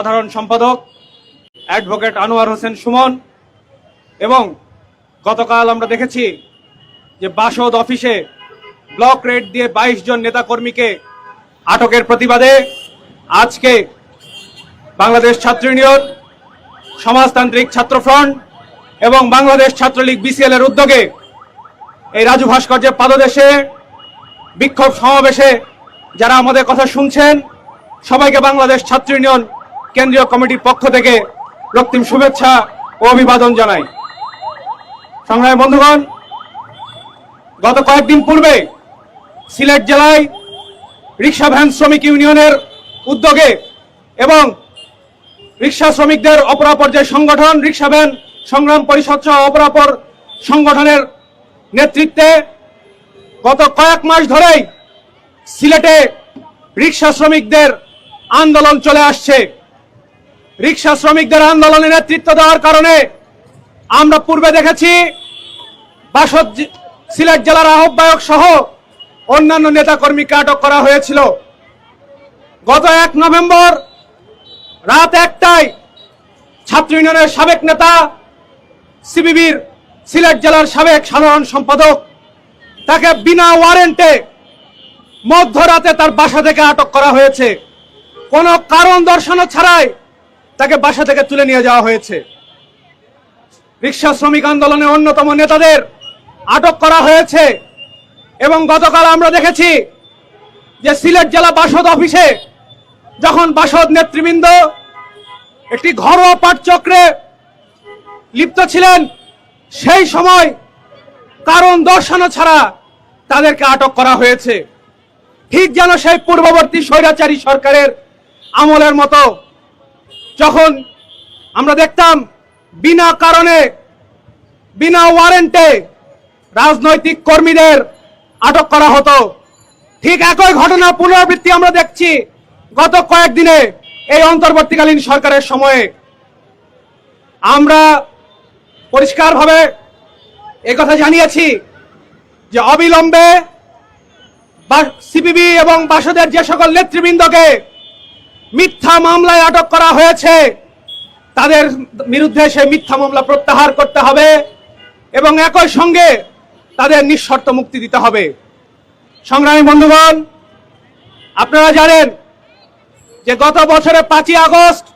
সাধারণ সম্পাদক অ্যাডভোকেট আনোয়ার হোসেন সুমন এবং গতকাল আমরা দেখেছি যে বাসদ অফিসে ব্লক রেড দিয়ে বাইশ জন নেতাকর্মীকে আটকের প্রতিবাদে আজকে বাংলাদেশ ছাত্র ইউনিয়ন, সমাজতান্ত্রিক ছাত্র ফ্রন্ট এবং বাংলাদেশ ছাত্রলীগ বিসিএল এর উদ্যোগে এই রাজু ভাস্কর্যের পাদদেশে বিক্ষোভ সমাবেশে যারা আমাদের কথা শুনছেন, সবাইকে বাংলাদেশ ছাত্র ইউনিয়ন কেন্দ্রীয় কমিটির পক্ষ থেকে রক্তিম শুভেচ্ছা ও অভিবাদন জানাই। সংগ্রামী বন্ধুগণ, গত কয়েকদিন পূর্বে সিলেট জেলায় রিক্সা ভ্যান শ্রমিক ইউনিয়নের উদ্যোগে এবং রিক্সা শ্রমিকদের অপরাপর যে সংগঠন, রিক্সা ভ্যান সংগ্রাম পরিষদ সহ অপরাপর সংগঠনের নেতৃত্বে গত কয়েক মাস ধরেই সিলেটে রিক্সা শ্রমিকদের আন্দোলন চলে আসছে। রিক্সা শ্রমিকদের আন্দোলনে নেতৃত্ব দেওয়ার কারণে আমরা পূর্বে দেখেছি বাসদ সিলেট জেলার আহ্বায়ক সহ অন্যান্য নেতাকর্মীকে আটক করা হয়েছিল। গত এক নভেম্বর রাত একটায় ছাত্র ইউনিয়নের সাবেক নেতা সিবিবির সিলেট জেলার সাবেক সাধারণ সম্পাদক তাকে বিনা ওয়ারেন্টে মধ্যরাতে তার বাসা থেকে আটক করা হয়েছে। কোনো কারণ দর্শানো ছাড়াই তাকে বাসা থেকে তুলে নিয়ে যাওয়া হয়েছে। রিক্সা শ্রমিক আন্দোলনের অন্যতম নেতাদের আটক করা হয়েছে এবং গতকাল আমরা দেখেছি যে সিলেট জেলা বাসদ অফিসে যখন বাসদ নেতৃবৃন্দ একটি ঘরোয়া পাঠচক্রে লিপ্ত ছিলেন, সেই সময় কারণ দর্শানো ছাড়া তাদেরকে আটক করা হয়েছে। ঠিক যেন সেই পূর্ববর্তী স্বৈরাচারী সরকারের আমলের মতো যখন আমরা দেখতাম বিনা কারণে, বিনা ওয়ারেন্টে রাজনৈতিক কর্মীদের আটক করা হতো, ঠিক একই ঘটনা পুনরাবৃত্তি আমরা দেখছি গত কয়েকদিনে এই অন্তর্বর্তীকালীন সরকারের সময়ে। আমরা পরিষ্কারভাবে কথা জানিয়েছি যে অবিলম্বে সিপিবি এবং বাসদের যে সকল নেতৃবৃন্দকে মিথ্যা মামলায় আটক করা হয়েছে। তাদের বিরুদ্ধে সেই মিথ্যা মামলা প্রত্যাহার করতে হবে এবং একই সঙ্গে তাদের নিঃশর্ত মুক্তি দিতে হবে। সংগ্রামী বন্ধুগণ, আপনারা জানেন যে গত বছরের পাঁচই আগস্ট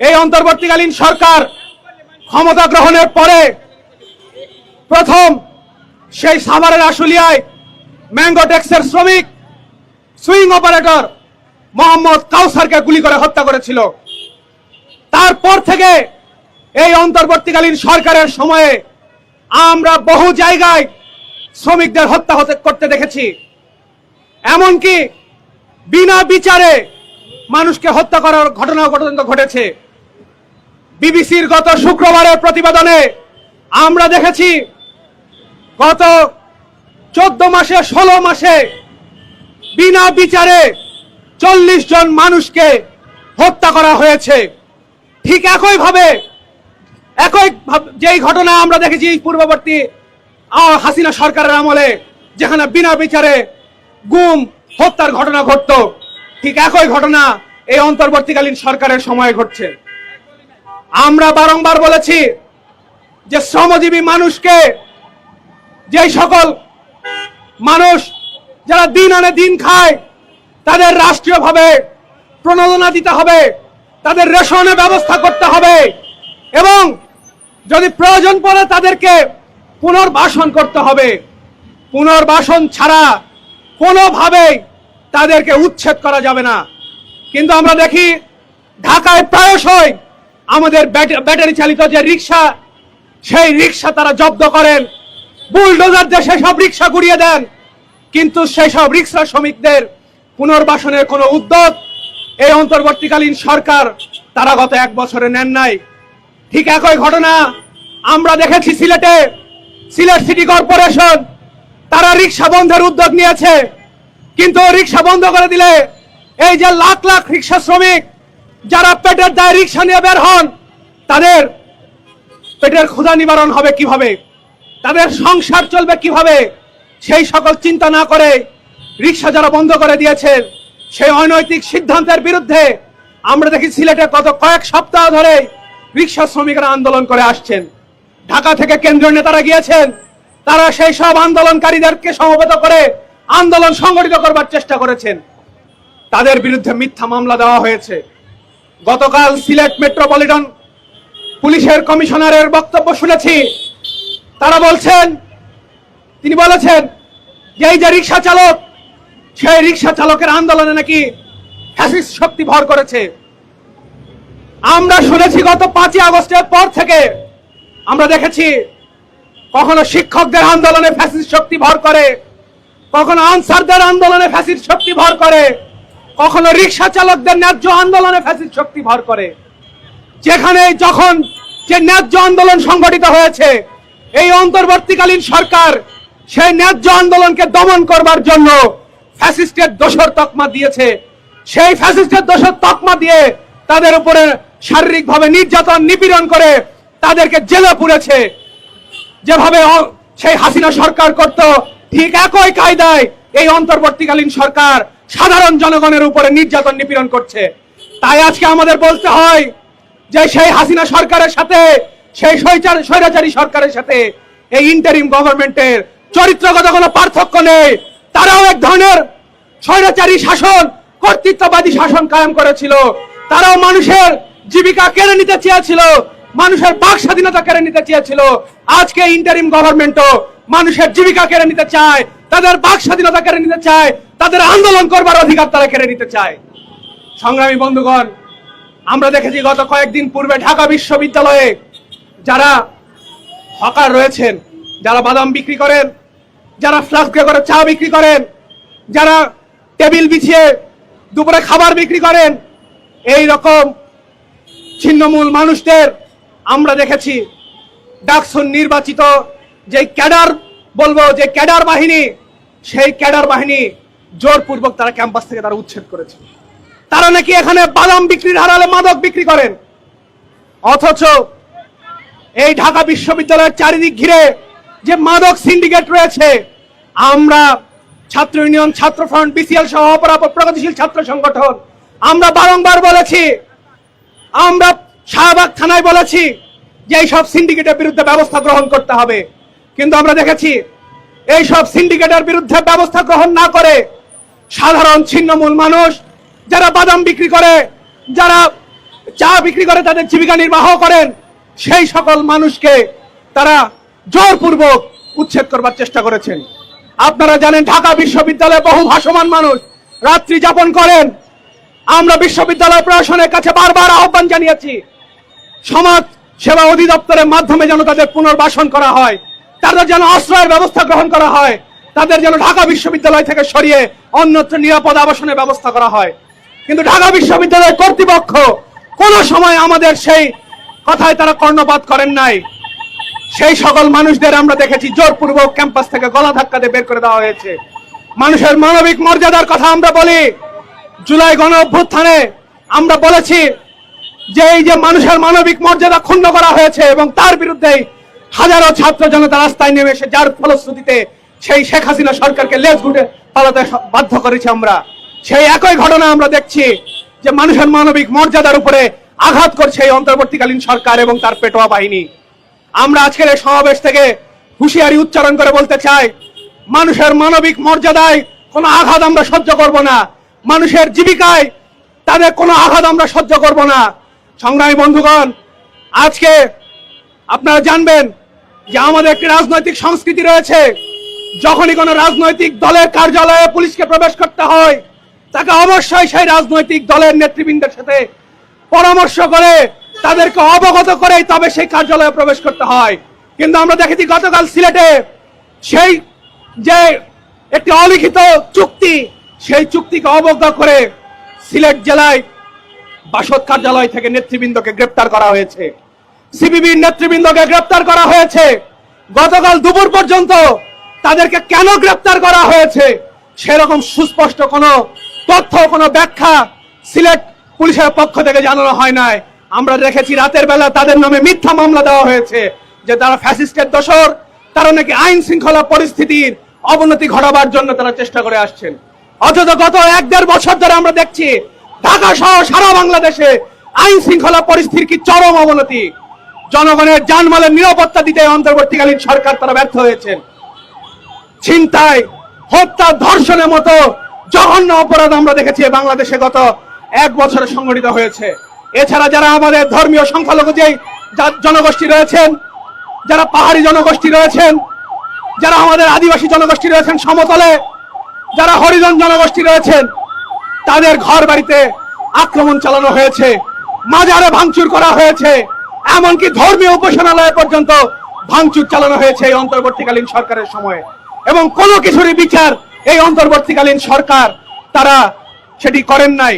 এই অন্তর্বর্তীকালীন সরকার ক্ষমতা গ্রহণের পরে প্রথম সেই সাভারের আশুলিয়ায় ম্যাঙ্গো ট্যাক্সের শ্রমিক, সুইং অপারেটর মোহাম্মদ কাউসারকে গুলি করে হত্যা করেছিল। তারপর থেকে এই অন্তর্বর্তীকালীন সরকারের সময়ে আমরা বহু জায়গায় শ্রমিকদের হত্যা হতে করতে দেখেছি। এমনকি বিনা বিচারে মানুষকে হত্যা করার ঘটনা পর্যন্ত ঘটেছে। বিবিসির গত শুক্রবারের প্রতিবেদনে আমরা দেখেছি, গত চোদ্দ মাসে, ষোলো মাসে বিনা বিচারে চল্লিশ জন মানুষকে হত্যা করা হয়েছে। ঠিক একইভাবে, একই ভাব- যেই ঘটনা আমরা দেখেছি পূর্ববর্তী হাসিনা সরকারের আমলে, যেখানে বিনা বিচারে গুম, হত্যার ঘটনা ঘটতো। ঠিক একই ঘটনা এই অন্তর্বর্তীকালীন সরকারের সময় ঘটছে। আমরা বারংবার বলেছি যে শ্রমজীবী মানুষকে, যেই সকল মানুষ যারা দিন আনে দিন খায় তাদের রাষ্ট্রীয়ভাবে প্রণোদনা দিতে হবে, তাদের রেশনের ব্যবস্থা করতে হবে এবং যদি প্রয়োজন পড়ে তাদেরকে পুনর্বাসন করতে হবে। পুনর্বাসন ছাড়া কোনোভাবেই তাদেরকে উচ্ছেদ করা যাবে না। কিন্তু আমরা দেখি ঢাকায় প্রায়শই আমাদের ব্যাট- ব্যাটারি চালিত যে রিক্সা, সেই রিক্সা তারা জব্দ করেন। বুলডোজার দিয়ে সেসব রিক্সা ঘুরিয়ে দেন। কিন্তু সেসব রিক্সা শ্রমিকদের পুনর্বাসনের কোনো উদ্যোগ এই অন্তর্বর্তীকালীন সরকার তারা গত এক বছরে নেন নাই। ঠিক একই ঘটনা আমরা দেখেছি সিলেটে। সিলেট সিটি কর্পোরেশন তারা রিক্সা বন্ধের উদ্যোগ নিয়েছে। কিন্তু রিক্সা বন্ধ করে দিলে এই যে লাখ লাখ রিক্সা শ্রমিক যারা পেটের দায় রিক্সা নিয়ে বের হন, তাদের পেটের ক্ষুধা নিবারণ হবে কীভাবে? তাদের সংসার চলবে কীভাবে? সেই সকল চিন্তা না করে রিক্সা যারা বন্ধ করে দিয়েছে, সেই অনৈতিক সিদ্ধান্তের বিরুদ্ধে আমরা দেখি সিলেটে গত কয়েক সপ্তাহ ধরে রিক্সা শ্রমিকরা আন্দোলন করে আসছেন। ঢাকা থেকে কেন্দ্রীয় নেতারা গিয়েছেন, তারা সেই সব আন্দোলনকারীদেরকে সমবেত করে আন্দোলন সংগঠিত করবার চেষ্টা করেছেন। তাদের বিরুদ্ধে মিথ্যা মামলা দেওয়া হয়েছে। গতকাল সিলেট মেট্রোপলিটন পুলিশের কমিশনারের বক্তব্য শুনেছি। তারা বলছেন, তিনি বলেছেন যে এই যে রিক্সা চালক সেই রিক্সা চালকের আন্দোলনে নাকি ফ্যাসিস্ট শক্তি ভর করেছে। আমরা শুনেছি গত পাঁচই আগস্টের পর থেকে আমরা দেখেছি কখনো শিক্ষকদের আন্দোলনে ফ্যাসিস্ট শক্তি ভর করে, কখনো আনসারদের আন্দোলনে ফ্যাসিস্ট শক্তি ভর করে, কখনো রিক্সা চালকদের ন্যায্য আন্দোলনে ফ্যাসিস্ট শক্তি ভর করে। যেখানে যখন যে ন্যায্য আন্দোলন সংগঠিত হয়েছে, এই অন্তর্বর্তীকালীন সরকার সেই ন্যায্য আন্দোলনকে দমন করবার জন্য ফ্যাসিস্টের দোষর তকমা দিয়েছে। সেই ফ্যাসিস্টের দোষর তকমা দিয়ে তাদের উপরে শারীরিকভাবে নির্যাতন, নিপীড়ন করে তাদেরকে জেলে পুরেছে। যেভাবে সেই হাসিনা সরকার করত, ঠিক একই কায়দায় এই অন্তর্বর্তীকালীন সরকার সাধারণ জনগণের উপরে নির্যাতন, নিপীড়ন করছে। তাই আজকে আমাদের বলতে হয় যে সেই হাসিনা সরকারের সাথে, সেই স্বৈরাচারী সরকারের সাথে এই ইন্টারিম গভর্নমেন্টের চরিত্রগত কোনো পার্থক্য নেই। তারাও এক ধরনের স্বৈরাচারী শাসন, কর্তৃত্ববাদী শাসন কায়েম করেছিল। তারাও মানুষের জীবিকা কেড়ে নিতে চেয়েছিল, মানুষের বাক স্বাধীনতা কেড়ে নিতে চেয়েছিল। আজকে ইন্টারিম গভর্নমেন্টও মানুষের জীবিকা কেড়ে নিতে চায়, তাদের বাক স্বাধীনতা কেড়ে নিতে চায়, তাদের আন্দোলন করবার অধিকার তারা কেড়ে নিতে চায়। সংগ্রামী বন্ধুগণ, আমরা দেখেছি গত কয়েকদিন পূর্বে ঢাকা বিশ্ববিদ্যালয়ে যারা হকার রয়েছেন, যারা বাদাম বিক্রি করেন যারা ফ্লাস্কে করে, চা বিক্রি করেন, যারা টেবিল বিছিয়ে দুপুরে খাবার বিক্রি করেন, এই রকম ছিন্নমূল মানুষদের আমরা দেখেছি। ডাকসুন নির্বাচিত যে ক্যাডার, বলব যে ক্যাডার বাহিনী, সেই ক্যাডার বাহিনী জোরপূর্বক তারা ক্যাম্পাস থেকে তারা উচ্ছেদ করেছে। তারা নাকি এখানে বাদাম বিক্রির হারালে মাদক বিক্রি করেন। অথচ এই ঢাকা বিশ্ববিদ্যালয়ের চারিদিক ঘিরে যে মাদক সিন্ডিকেট রয়েছে আমরা ছাত্র ইউনিয়ন, ছাত্র ফ্রন্ট, বিসিএল সহ অপরাপর প্রগতিশীল ছাত্র সংগঠন। আমরা বারংবার বলেছি, আমরা শাহবাগ থানায় বলেছি যে এই সব সিন্ডিকেটের বিরুদ্ধে ব্যবস্থা গ্রহণ করতে হবে। কিন্তু আমরা দেখেছি, এই সব সিন্ডিকেটের বিরুদ্ধে ব্যবস্থা গ্রহণ না করে সাধারণ ছিন্নমূল মানুষ, যারা বাদাম বিক্রি করে, যারা চা বিক্রি করে, তাদের জীবিকা নির্বাহ করেন, সেই সকল মানুষকে তারা জোরপূর্বক উচ্ছেদ করবার চেষ্টা করেছেন। আপনারা জানেন ঢাকা বিশ্ববিদ্যালয়ে বহু ভাসমান মানুষ রাত্রি যাপন করেন। আমরা বিশ্ববিদ্যালয় প্রশাসনের কাছে বারবার আহ্বান জানিয়েছি। সমাজ সেবা অধিদপ্তরের মাধ্যমে যেন তাদের পুনর্বাসন করা হয়, তাদের যেন আশ্রয়ের ব্যবস্থা গ্রহণ করা হয়, তাদের যেন ঢাকা বিশ্ববিদ্যালয় থেকে সরিয়ে অন্যত্র নিরাপদ আবাসনের ব্যবস্থা করা হয়। কিন্তু ঢাকা বিশ্ববিদ্যালয় কর্তৃপক্ষ কোনো সময় আমাদের সেই কথায় তারা কর্ণপাত করেন নাই। সেই সকল মানুষদের আমরা দেখেছি, জোরপূর্বক ক্যাম্পাস থেকে গলা ধাক্কা দিয়ে বের করে দেওয়া হয়েছে। মানুষের মানবিক মর্যাদার কথা আমরা বলি, জুলাই গণ অভ্যুত্থানে আমরা বলেছি যে এই যে মানুষের মানবিক মর্যাদা ক্ষুণ্ণ করা হয়েছে এবং তার বিরুদ্ধে হাজারো ছাত্র জনতা রাস্তায় নেমে এসে যার ফলশ্রুতিতে সেই শেখ হাসিনা সরকারকে লেজ ঘুটে পালাতে বাধ্য করেছি আমরা। সেই একই ঘটনা আমরা দেখছি যে মানুষের মানবিক মর্যাদার উপরে আঘাত করছে এই অন্তর্বর্তীকালীন সরকার এবং তার পেটোয়া বাহিনী। আমরা আজকের এই সমাবেশ থেকে হুঁশিয়ারি উচ্চারণ করে বলতে চাই, মানুষের মানবিক মর্যাদায় কোনো আঘাত আমরা সহ্য করব না। মানুষের জীবিকায় তাদের কোনো আঘাত আমরা সহ্য করব না। সংগ্রামী বন্ধুগণ, আজকে আপনারা জানবেন যে আমাদের একটি রাজনৈতিক সংস্কৃতি রয়েছে। যখনই কোনো রাজনৈতিক দলের কার্যালয়ে পুলিশকে প্রবেশ করতে হয়, তাকে অবশ্যই সেই রাজনৈতিক দলের নেতৃবৃন্দের সাথে পরামর্শ করে তাদেরকে অবগত করেই তবে সেই কার্যালয়ে প্রবেশ করতে হয়। কিন্তু আমরা দেখেছি গতকাল সিলেটে সেই যে একটি অলিখিত চুক্তি, সেই চুক্তিকে অবজ্ঞা করে সিলেট জেলায় বাসদ কার্যালয় থেকে নেতৃবৃন্দকে গ্রেপ্তার করা হয়েছে। সিবিবির নেতৃবৃন্দকে গ্রেপ্তার করা হয়েছে। গতকাল দুপুর পর্যন্ত তাদেরকে কেন গ্রেপ্তার করা হয়েছে সেরকম সুস্পষ্ট কোনো তথ্য, কোনো ব্যাখ্যা সিলেট পুলিশের পক্ষ থেকে জানানো হয় নাই। আমরা দেখেছি রাতের বেলা, তাদের নামে মিথ্যা মামলা দেওয়া হয়েছে যে তারা ফ্যাসিস্টের দোষর। তারা নাকি আইন শৃঙ্খলা পরিস্থিতির অবনতি ঘটাবার জন্য তারা চেষ্টা করে আসছেন। অথচ গত এক দেড় বছর ধরে আমরা দেখছি ঢাকা সহ সারা বাংলাদেশে আইন শৃঙ্খলা পরিস্থিতির কি চরম অবনতি। জনগণের জানমালের নিরাপত্তা দিতে অন্তর্বর্তীকালীন সরকার তারা ব্যর্থ হয়েছেন। ছিনতাই, হত্যা, ধর্ষণের মতো জঘন্য অপরাধ আমরা দেখেছি বাংলাদেশে গত এক বছরে সংঘটিত হয়েছে। এছাড়া যারা আমাদের ধর্মীয় সংখ্যালঘু যে জনগোষ্ঠী রয়েছেন, যারা পাহাড়ি জনগোষ্ঠী রয়েছেন, যারা আমাদের আদিবাসী জনগোষ্ঠী রয়েছেন সমতলে, যারা হরিজন জনগোষ্ঠী রয়েছেন, তাদের ঘর বাড়িতে আক্রমণ চালানো হয়েছে, মাজারে ভাঙচুর করা হয়েছে, এমনকি ধর্মীয় উপাসনালয় পর্যন্ত ভাঙচুর চালানো হয়েছে এই অন্তর্বর্তীকালীন সরকারের সময়ে। এবং কোনো কিছুরই বিচার এই অন্তর্বর্তীকালীন সরকার, তারা সেটি করেন নাই।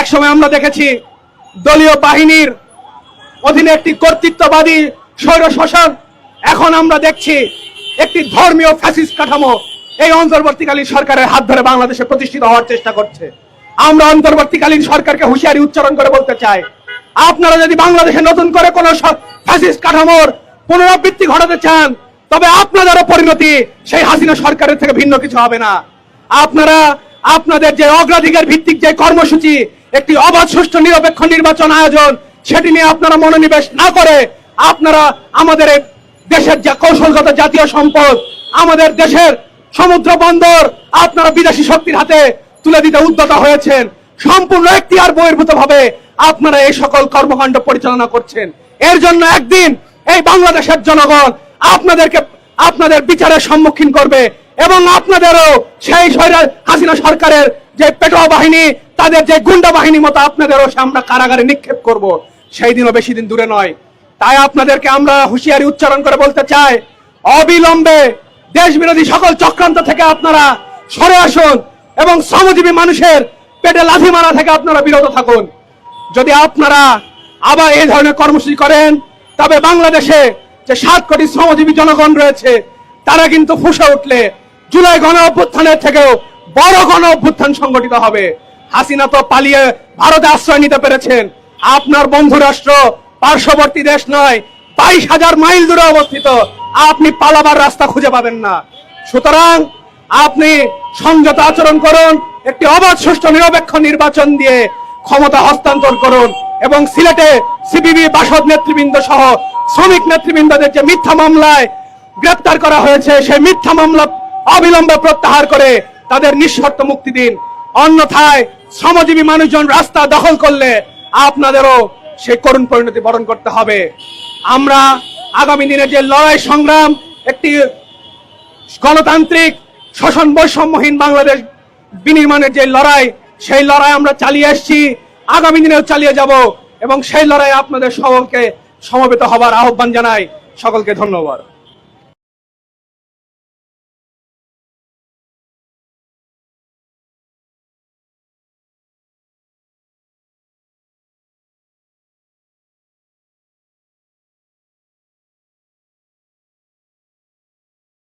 একসময় আমরা দেখেছি দলীয় বাহিনীর অধীনে একটি কর্তৃত্ববাদী স্বৈর শাসন। এখন আমরা দেখছি একটি ধর্মীয় ফ্যাসিস্ট কাঠামো এই অন্তর্বর্তীকালীন সরকারের হাত ধরে বাংলাদেশে প্রতিষ্ঠিত হওয়ার চেষ্টা করছে। আমরা অন্তর্বর্তীকালীন সরকারকে হুঁশিয়ারি উচ্চারণ করে বলতে চাই, আপনারা যদি বাংলাদেশে নতুন করে কোন ফ্যাসিস্ট কাঠামোর পুনরাবৃত্তি ঘটাতে চান, তবে আপনাদেরও পরিণতি সেই হাসিনা সরকারের থেকে ভিন্ন কিছু হবে না। আপনারা, আপনাদের যে অগ্রাধিকার ভিত্তিক যে কর্মসূচি একটি অবাধ সুষ্ঠু নিরপেক্ষ নির্বাচন আয়োজন, সেটি নিয়ে আপনারা মনোনিবেশ না করে আপনারা আমাদের দেশের যা কৌশলগত জাতীয় সম্পদ, আমাদের দেশের সমুদ্র বন্দর আপনারা বিদেশি শক্তির হাতে তুলে দিতে উদ্যত হয়েছেন। সম্পূর্ণ এখতিয়ার বহির্ভূত ভাবে আপনারা এই সকল কর্মকাণ্ড পরিচালনা করছেন। এর জন্য একদিন এই বাংলাদেশের জনগণ আপনাদেরকে, আপনাদের বিচারের সম্মুখীন করবে এবং আপনাদেরও সেই হাসিনা সরকারের যে পেটোয়া বাহিনী তাদের যে গুন্ডা বাহিনী মতো আপনাদেরও আমরা কারাগারে নিক্ষেপ করব, সেই দিনও বেশি দিন দূরে নয়। তাই আপনাদেরকে আমরা হুঁশিয়ারি উচ্চারণ করে বলতে চাই, অবিলম্বে দেশ বিরোধী সকল চক্রান্ত থেকে আপনারা সরে আসুন এবং শ্রমজীবী মানুষের পেটে লাথি মারা থেকে আপনারা বিরত থাকুন। যদি আপনারা আবার এই ধরনের কর্মসূচি করেন, তবে বাংলাদেশে যে সাত কোটি শ্রমজীবী জনগণ রয়েছে, তারা কিন্তু ফুসে উঠলে জুলাই গণ অভ্যুত্থানের থেকেও বড় গণ অভ্যুত্থান সংগঠিত হবে। হাসিনা তো পালিয়ে ভারতে আশ্রয় নিতে পেরেছেন। আপনার বন্ধু রাষ্ট্র পার্শ্ববর্তী দেশ নয়, বাইশ হাজার মাইল দূরে অবস্থিত। আপনি পালাবার রাস্তা খুঁজে পাবেন না। সুতরাং আপনি সংযত আচরণ করুন, একটি অবাধ, সুষ্ঠু, নিরপেক্ষ নির্বাচন দিয়ে ক্ষমতা হস্তান্তর করুন এবং সিলেটে সিপিবি বাসদ নেতৃবৃন্দ সহ শ্রমিক নেতৃবৃন্দদের যে মিথ্যা মামলায় গ্রেপ্তার করা হয়েছে, সেই মিথ্যা মামলা অবিলম্বে প্রত্যাহার করে তাদের নিঃশর্ত মুক্তি দিন। অন্যথায় শ্রমজীবী মানুষজন রাস্তা দখল করলে আপনাদেরও সে করুণ পরিণতি বরণ করতে হবে। আমরা আগামী দিনে যে লড়াই সংগ্রাম, একটি গণতান্ত্রিক, শোষণ বৈষম্যহীন বাংলাদেশ বিনির্মাণের যে লড়াই, সেই লড়াই আমরা চালিয়ে এসেছি। আগামী দিনেও চালিয়ে যাব এবং সেই লড়াই আপনাদের সকলকে সমবেত হবার আহ্বান জানাই। সকলকে ধন্যবাদ।